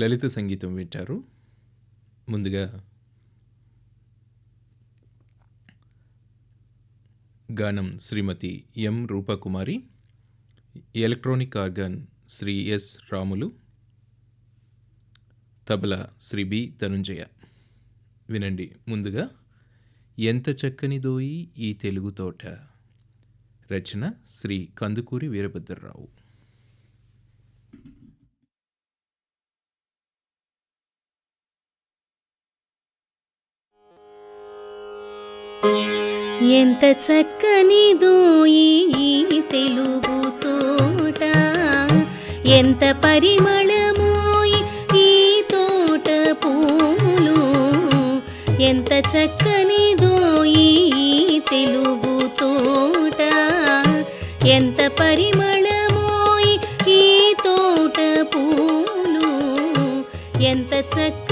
లలిత సంగీతం వింటారు. ముందుగా గానం Shrimati M Rupakumari electronic organ Shri S Ramulu tabla Shri B Dhanunjaya. వినండి ముందుగా ఎంత చక్కని దోయి ఈ తెలుగు తోట. రచన శ్రీ కందుకూరి వీరభద్రరావు. ఎంత చక్కని ఈ తెలుగు తోట. ఎంత పరిమళమోయి ఈ తోట పూలు. ఎంత చక్కని ఈ తెలుగు తోట. ఎంత పరిమళమోయి ఈ తోట పూలు. ఎంత చక్క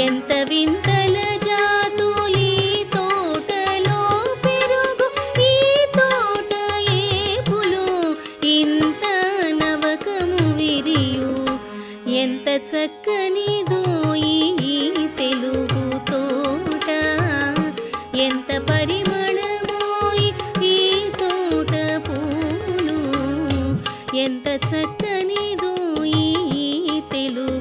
ఎంత వింతల జాతులి తోటలో పెరుగు ఈ తోట పులు? ఇంత నవకము విరియు ఎంత చక్కనిదో ఈ తెలుగు తోట? ఎంత పరిమళమోయి ఈ తోట పూలు? ఎంత చక్కనిదో ఈ తెలుగు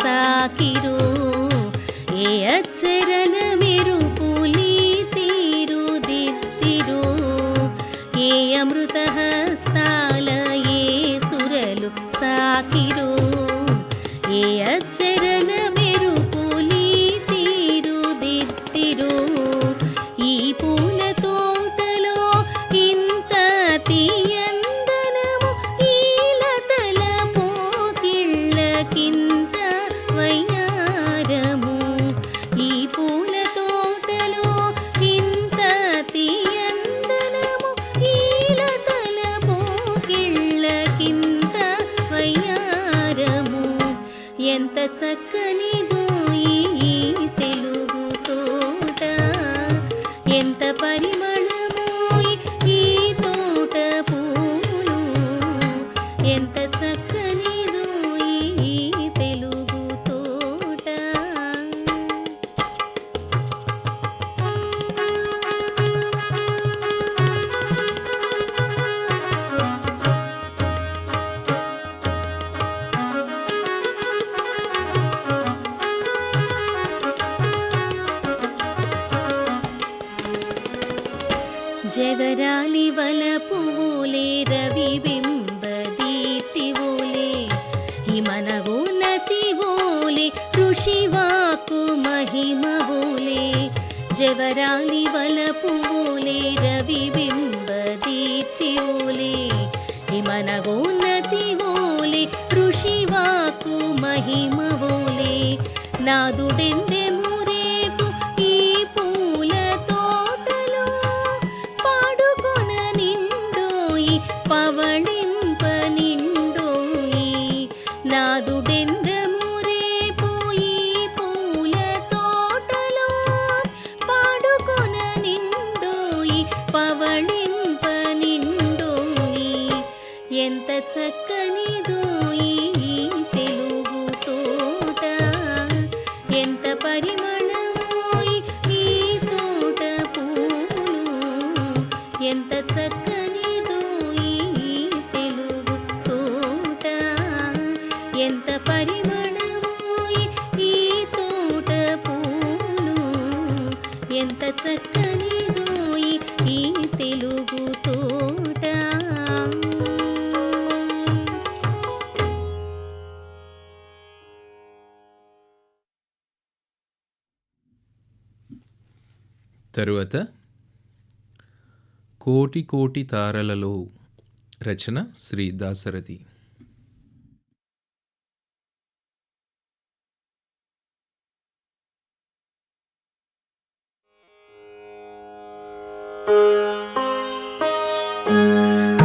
సురలు సాకిరో. ఏ అచ్చరల మెరుపులి తీరు దిద్దిరో. ఏ అమృత హస్తాల ఏ సురలు సాకిరో. జవరాలి వలపువులే రవి బింబ దీప్తివోలే హిమనగోన్నతి ఓలే ఋషివాకు మహిమవోలే జవరాలి వలపువులే రవి బింబ దీప్తివోలే హిమనగోన్నతి ఓలే ఋషివాకు మహిమవోలే నాదుడెందె తరువాత కోటి కోటి తారలలో రచన శ్రీ దాసరథి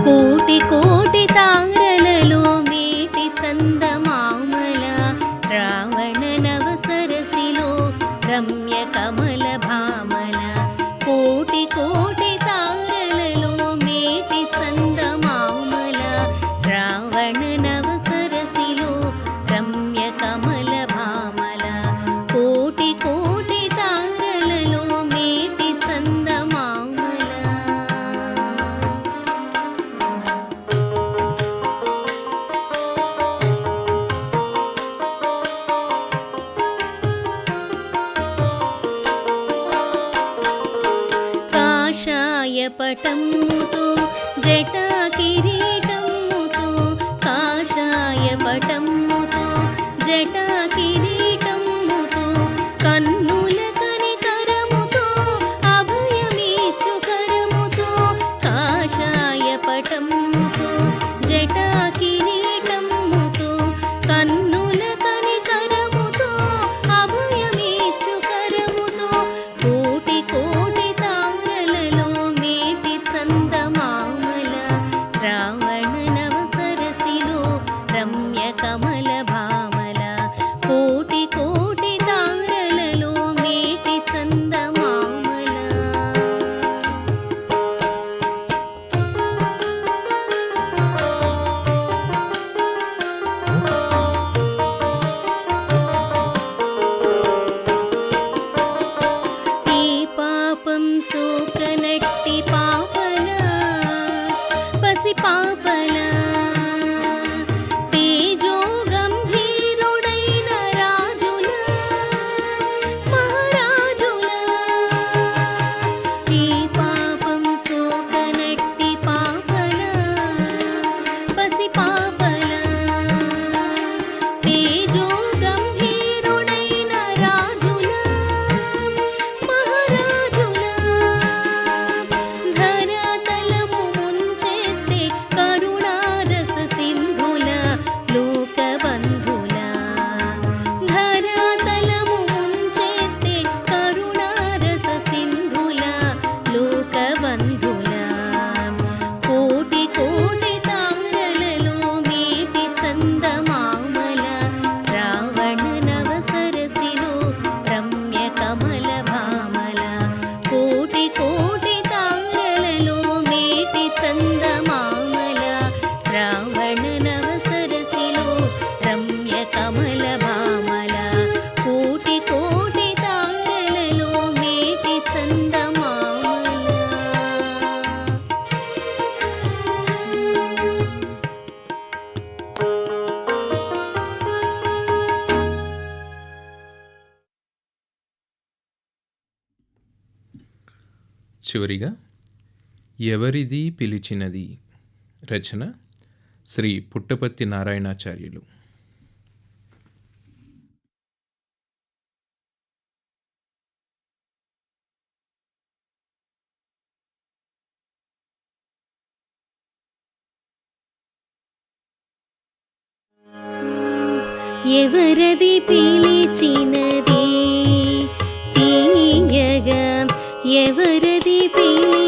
కోటి కోటి తా పాపం సోకనట్టి పాపన పసి పాపన చివరిగా ఎవరిది పిలిచినది? రచన శ్రీ పుట్టపత్తి నారాయణాచార్యులు. ఎవరది పిలిచినది? తీయగా ఎవరది పిలి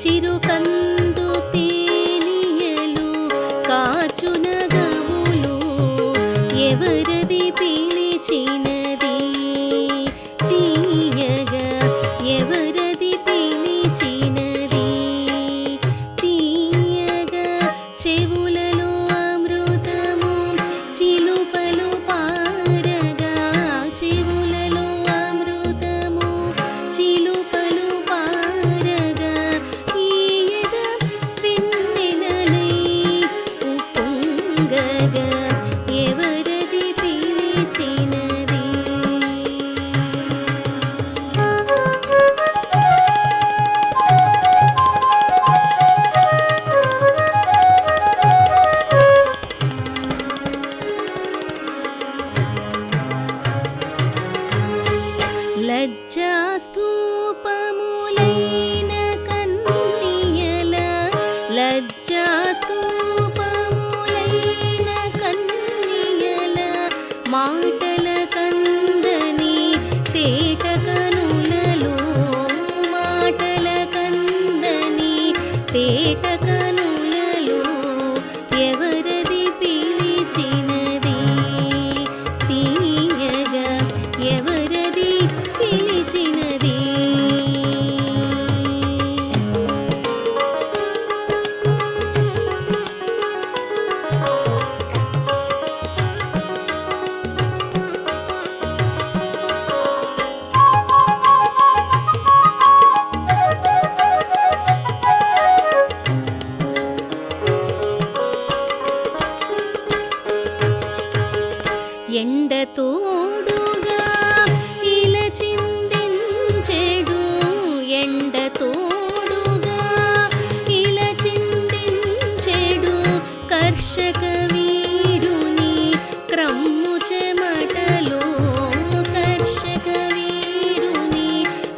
చిరు చిరుకందు తేనియలు కాచునగములు ఎవరు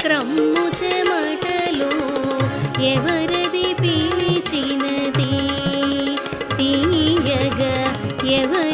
త్రమ్ము చెమటలో ఎవరది పిలిచినది? తీయగా ఎవరి